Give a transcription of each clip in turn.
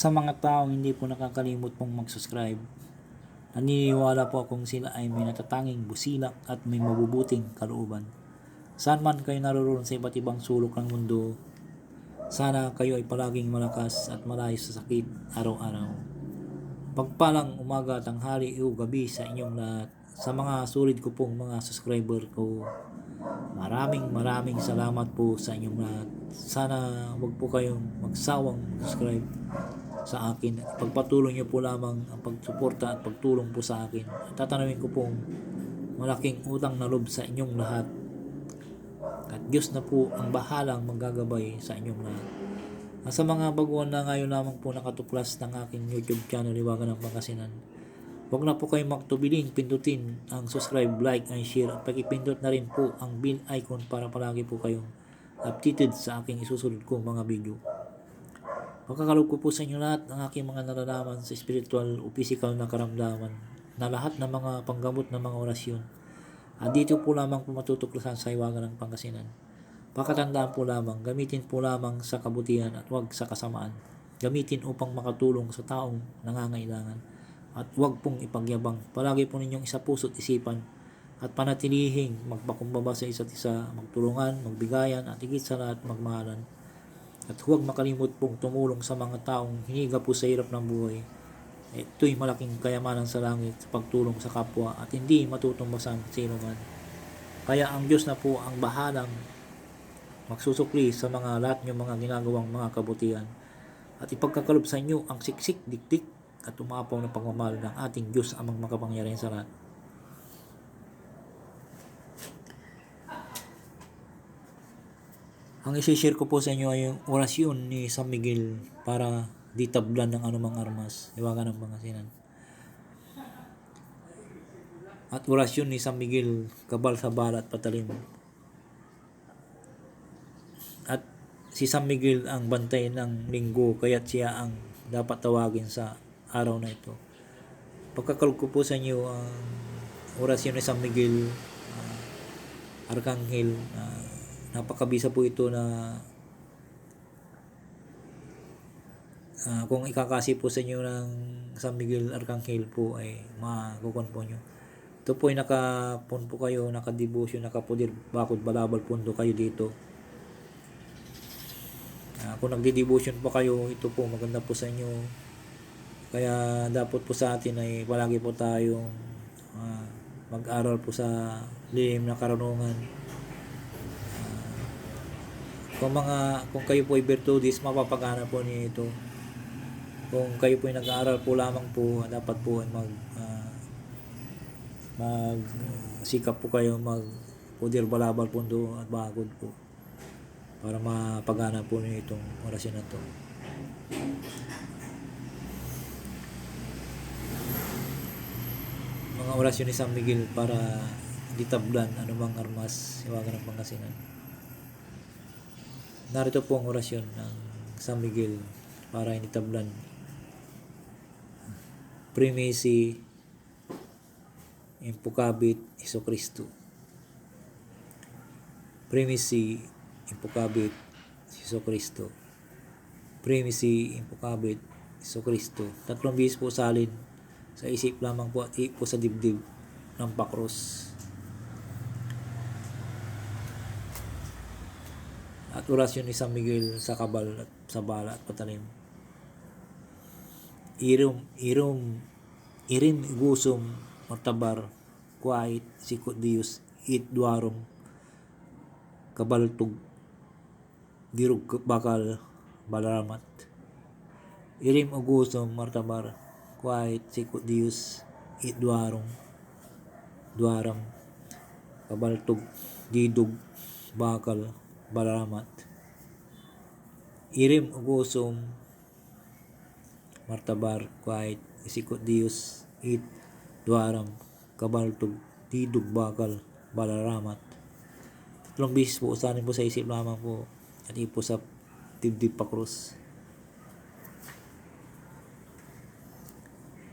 Sa mga taong hindi po nakakalimot pong mag-subscribe, naniniwala po akong sila ay may natatanging busilak at may mabubuting kalooban. Saan man kayo naroon sa iba't ibang sulok ng mundo, sana kayo ay palaging malakas at malayo sa sakit araw-araw. Pagpalang umaga, tanghali o gabi sa inyong lahat. Sa mga sulit ko pong mga subscriber ko, maraming maraming salamat po sa inyong lahat. Sana wag po kayong magsawang subscribe sa akin. Pagpatuloy niyo po lamang ang pagsuporta at pagtulong po sa akin. At tatanungin ko pong malaking utang na loob sa inyong lahat. At Diyos na po ang bahalang magagabay sa inyong lahat. At sa mga baguhan na ngayon lamang po nakatuklas ng aking YouTube channel, Liwagan ng Pangasinan. Huwag na po kayong magtubiling, pindutin ang subscribe, like, and share. At pakipindot na rin po ang bell icon para palagi po kayong updated sa aking isusunod kong mga video. Pagkakalog ko po sa inyo lahat ng aking mga nalalaman sa spiritual o physical na karamdaman na lahat ng mga panggamot ng mga orasyon. At dito po lamang po matutuklasan sa iwagan ng Pangasinan. Pakatandaan po lamang, gamitin po lamang sa kabutihan at huwag sa kasamaan. Gamitin upang makatulong sa taong nangangailangan. At huwag pong ipagyabang. Palagi po ninyong isa puso't isipan at panatilihing magpakumbaba sa isa't isa, magtulungan, magbigayan at higit sa lahat magmahalan. At huwag makalimot pong tumulong sa mga taong hiniga po sa hirap ng buhay. Ito'y malaking kayamanan sa langit sa pagtulong sa kapwa at hindi matutumbasan sino man. Kaya ang Diyos na po ang bahalang magsusukli sa mga lahat ng mga ginagawang mga kabutihan at ipagkakalob sa inyo ang siksik, dikdik at umapaw na pagmamahal ng ating Diyos amang makapangyarihan sa lahat. Ang isi-share ko po sa inyo ay yung orasyon ni San Miguel para di tablan ng anumang armas. Iwagan ng Pangasinan. At orasyon ni San Miguel, kabal sa bala at patalim. At si San Miguel ang bantay ng linggo, kaya't siya ang dapat tawagin sa araw na ito. Pagkakalog ko po sa inyo ang orasyon ni San Miguel, ah, Arkanghel, ah, napakabisa po ito na ah, kung ikakasi po sa inyo ng San Miguel Arkanghel po ay makukon po nyo. Ito po ay nakapon po kayo, nakadebosyon, nakapudir, bakod, balabal, pundo kayo dito. Ah, kung nagdi-devotion pa kayo, ito po maganda po sa inyo. Kaya dapat po sa atin ay palagi po tayong ah, mag-aral po sa lihim na karunungan. Kung mga kung kayo po ay virtudes, mapapagana po niyo ito. Kung kayo po ay nag-aaral po lamang po, dapat po ay mag ah, mag sikap po kayo mag pudir balabal pundo at bagod po para mapagana po niyo itong orasyon na to. Mga orasyon ni San Miguel para ditablan anumang armas iwagan ng Pangasinan. Narito po ang orasyon ng San Miguel para initablan primacy impukabit Iso Kristo. Primacy impukabit Iso Kristo. Primacy impukabit Iso Kristo. Tatlong bihis po salin sa isip lamang po at po sa dibdib ng pakros. At orasyon ni San Miguel sa kabal at sa bala at patalim. Irum, irum, irim igusum, mortabar, kuait, sikot dius, it duarum, kabaltug, dirug bakal, balaramat. Irim ugusum, mortabar, kuait, sikot dius, it duarum, duaram, kabaltug, didug, bakal, balaramat. Irim ugusum, martabar, kuait, isikot dius, it, duaram, kabaltog, didug, bakal, balaramat. Tatlong bisis po, usanin po sa isip lamang po at ipo sa dibdib pa krus.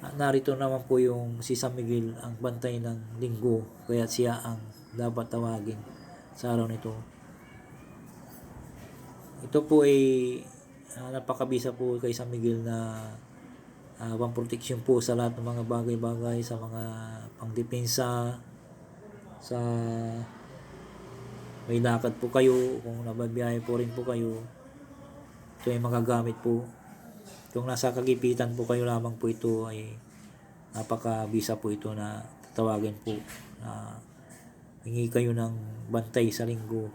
At narito naman po yung si San Miguel ang bantay ng linggo kaya siya ang dapat tawagin sa araw nito. Ito po ay ah, napakabisa po kay San Miguel na uh, pamproteksyon po sa lahat ng mga bagay-bagay, sa mga pangdepensa, sa may lakad po kayo, kung nababiyahe po rin po kayo, ito ay magagamit po. Kung nasa kagipitan po kayo lamang po ito ay napakabisa po ito na tatawagin po na hingi kayo ng bantay sa linggo.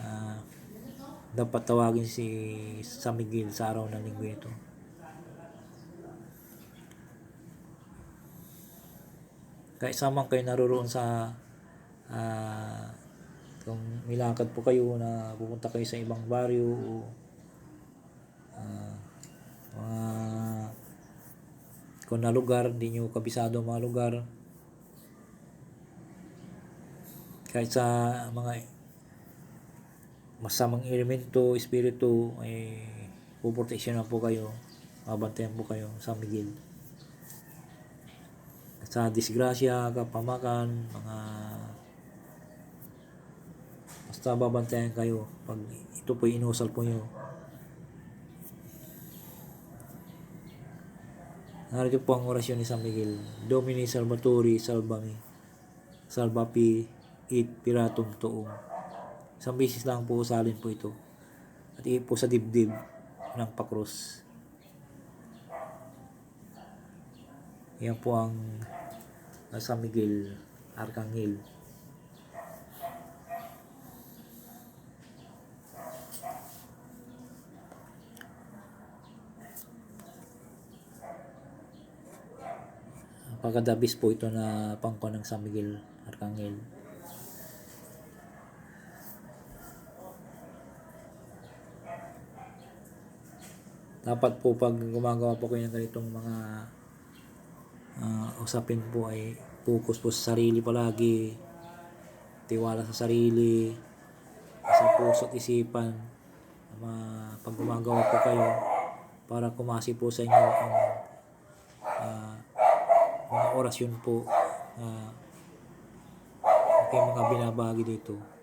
Ah, dapat tawagin si San Miguel sa araw ng linggo ito. Kahit samang kayo naroon sa ah, kung milakad po kayo na pupunta kayo sa ibang baryo o ah, mga kung na lugar, hindi nyo kabisado mga lugar. Kahit sa mga masamang elemento, espiritu, ay puproteksyonan po kayo, mabantayan po kayo sa Miguel. Sa disgrasya, kapamakan, mga basta babantayan kayo pag ito po inusal po nyo. Narito po ang orasyon ni San Miguel. Domini Salvatori Salvami. Salvapi it piratum tuum. Isang beses lang po usalin po ito. At ipo sa dibdib ng pakros. Yan po ang San Miguel Arcangel. Pagkadabis po ito na pangko ng San Miguel Arcangel. Dapat po pag gumagawa po kayo ng ganitong mga ah, usapin po ay focus po sa sarili palagi, tiwala sa sarili, sa puso at isipan. Ma, pag gumagawa po kayo para kumasi po sa inyo ang ah, mga orasyon po uh, mga binabagi dito.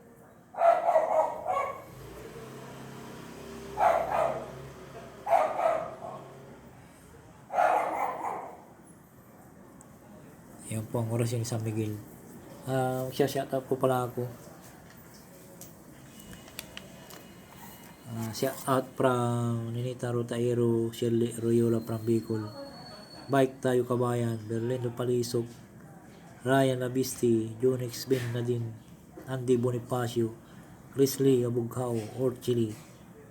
Yan po ang orasyon ni San Miguel. Ah, uh, shout out po pala ako. Uh, shout out from Ninita Rotaero, Shirley Royola from Bicol. Bike tayo kabayan, Berlendo Palisok, Ryan Abisti, Jonix Ben Nadine, Andy Bonifacio, Chris Lee Abugao, Orchili,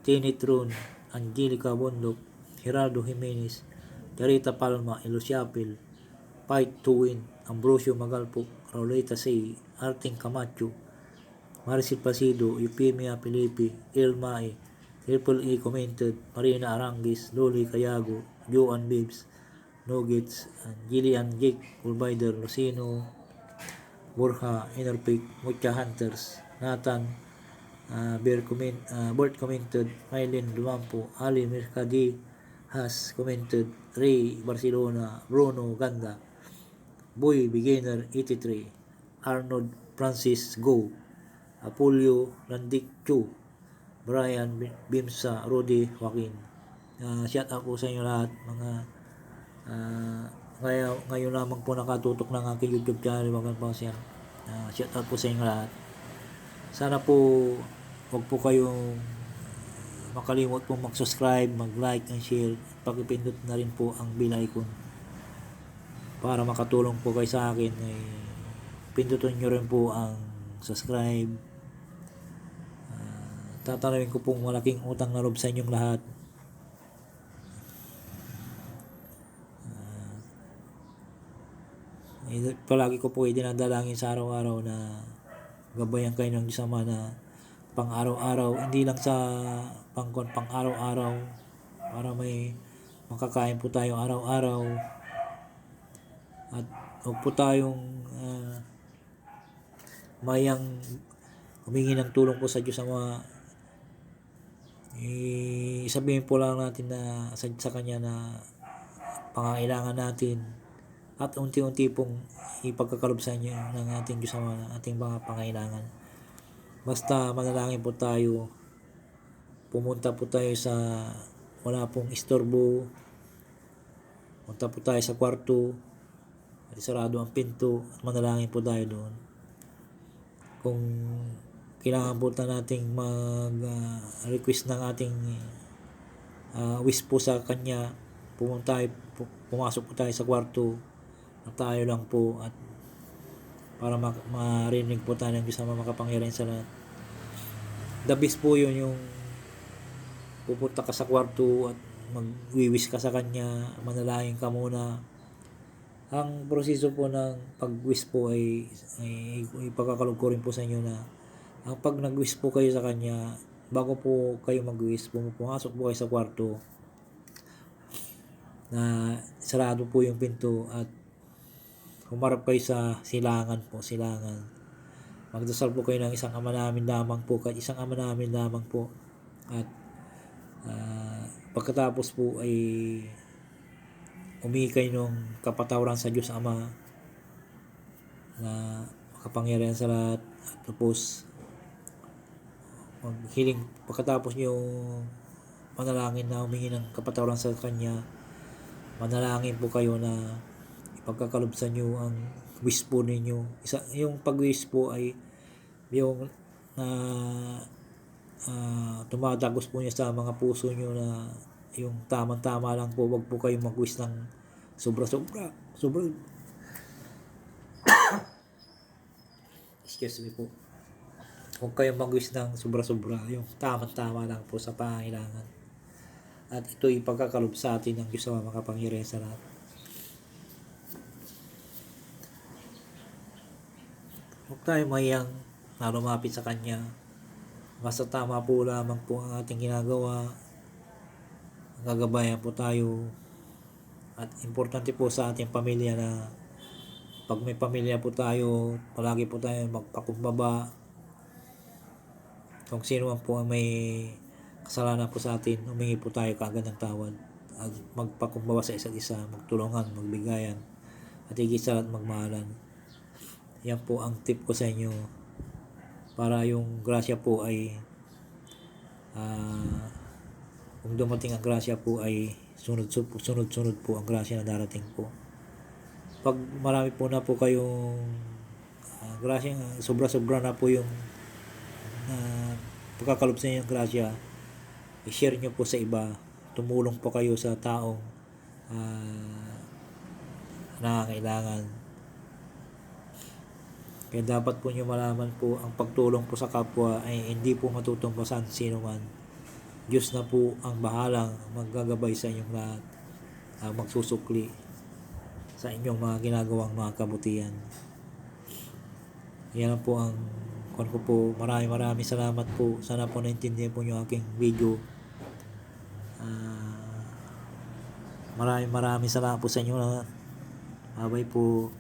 Tini Tron, Angelica Bondok, Geraldo Jimenez, Carita Palma, Elusiapil, Fight to Win, Ambrosio Magalpo, Rauleta Say, Arting Camacho, Maricel Placido, Eupemia Felipe, Ilmae, Triple E Commented, Marina Arangis, Loli Cayago, Joan Bibbs, Nuggets, Gillian Jake, Ulbider, Lucino, Borja, Enerpic, Mucha Hunters, Nathan, uh, Bear comment, uh, Bert commented, Mylene Lumampo, Ali Mercadi, Has commented, Ray Barcelona, Bruno Ganda, Boy Beginner 83, Arnold Francis Go, Apollo Landik Chu, Brian Bimsa, Rudy Joaquin. Uh, shout out po sa inyo lahat mga Uh, ngayon, ngayon lamang po nakatutok ng aking YouTube channel mga siya. Uh, shout out po sa inyo lahat. Sana po wag po kayong makalimot po mag-subscribe, mag-like and share. Pakipindot na rin po ang bell icon para makatulong po kayo sa akin. Eh, pindutin nyo rin po ang subscribe. Uh, tatanawin ko pong malaking utang na loob sa inyong lahat. Eh, palagi ko po dinadalangin sa araw-araw na gabayan kayo ng Diyos na pang araw-araw, hindi lang sa pang, pang araw-araw para may makakain po tayo araw-araw huwag po tayong uh, mayang humingi ng tulong po sa Diyos Ama eh, sabihin po lang natin na sa, sa Kanya na pangailangan natin at unti-unti pong ipagkakalob sa inyo ng ating Diyos sa ating mga pangailangan. Basta manalangin po tayo, pumunta po tayo sa wala pong istorbo. Punta po tayo sa kwarto. Sarado ang pinto. Manalangin po tayo doon. Kung kailangan po ta nating mag-request ng ating ah, wish po sa kanya, pumunta tayo, pu- pumasok po tayo sa kwarto at tayo lang po at para ma- marinig po tayo ng Diyos na makapangyarihan sa lahat. The best po yun yung pupunta ka sa kwarto at magwiwis ka sa kanya, manalangin ka muna. Ang proseso po ng pag-wish po ay, ay ipakakalog ko rin po sa inyo na ang pag nag-wish po kayo sa kanya, bago po kayo mag-wish, pumasok po kayo sa kwarto na sarado po yung pinto at humarap kayo sa silangan po, silangan. Magdasal po kayo ng isang ama namin lamang po, kahit isang ama namin lamang po. At ah, pagkatapos po ay umihi kayo ng kapatawaran sa Diyos Ama na makapangyarihan sa lahat. At tapos maghiling pagkatapos nyo manalangin na humingi ng kapatawaran sa Kanya manalangin po kayo na ipagkakalubsan nyo ang wish po ninyo. Isa, yung pag-wish po ay yung na ah, tumatagos po niya sa mga puso nyo na yung tamang-tama lang po wag po kayo mag-wish ng sobra-sobra. Sobra. Excuse me po. Huwag kayong mag-wish ng sobra-sobra. Yung tamang-tama lang po sa pangailangan at ito ipagkakalob sa atin ng Diyos sa makapangyarihan sa lahat. Huwag tayo mayang na lumapit sa Kanya. Basta tama po lamang po ang ating ginagawa gagabayan po tayo. At importante po sa ating pamilya na pag may pamilya po tayo palagi po tayo magpakumbaba. Kung sino man po ang may kasalanan po sa atin humingi po tayo kaagad ng tawad at magpakumbaba sa isa't isa magtulungan, magbigayan at higit sa lahat magmahalan yan po ang tip ko sa inyo para yung grasya po ay ah kung dumating ang grasya po ay sunod sunod sunod po ang grasya na darating po. Pag marami po na po kayong uh, grasya sobra sobra na po yung uh, pagkakalob sa inyo ng grasya i-share nyo po sa iba. Tumulong po kayo sa taong uh, nangangailangan. Kaya dapat po nyo malaman po ang pagtulong po sa kapwa ay hindi po matutumbasan sino man. Diyos na po ang bahalang maggagabay sa inyong lahat. Ang magsusukli sa inyong mga ginagawang mga kabutihan. Yan po ang kung ko po maraming maraming salamat po. Sana po naintindihan po yung aking video. Ah, maraming maraming salamat po sa inyo lahat. Bye po.